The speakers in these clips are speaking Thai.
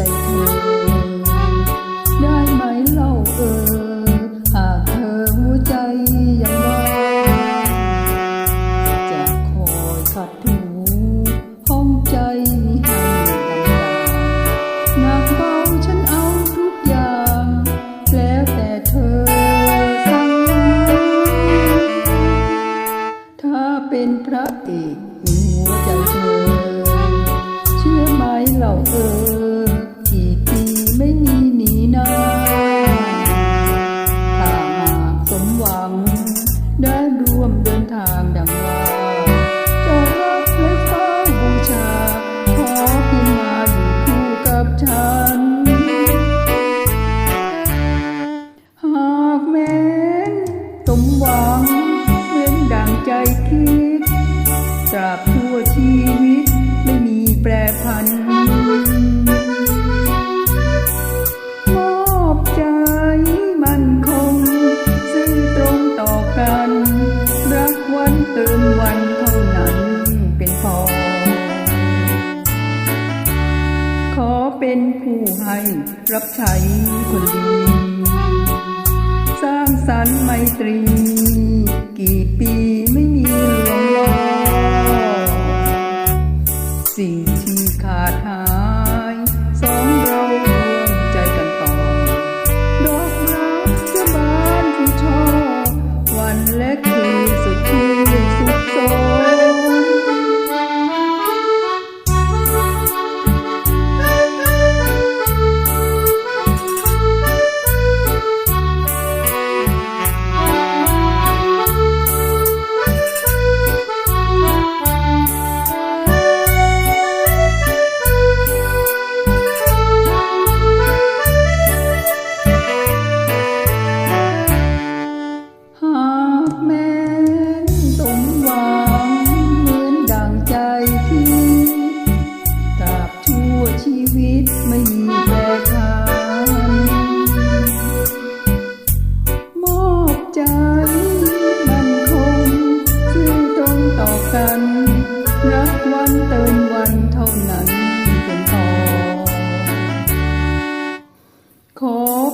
ใจเธอ ได้ไหมเล่าเออ หากเธอหัวใจยังว่างจะคอยขัดถูห้องใจให้ดำดาหนักเบาฉันเอาทุกอย่าง แล้วแต่เธอสั่งถ้าเป็นพระเอกหัวใจเธอากแม้น สมหวังเหมือนดังใจคิด ตราบชั่วชีวิตไม่มีแปรผันมอบใจมั่นคงซื่อตรงต่อกัน รักวันเติมวันเท่านั้นเป็นพอ ขอเป็นผู้ให้รับใช้คนดี สันไมตรี กี่ปี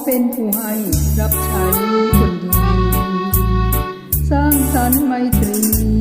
เป็นผู้ให้รับใช้คนดี สร้างสรรค์ไมตรี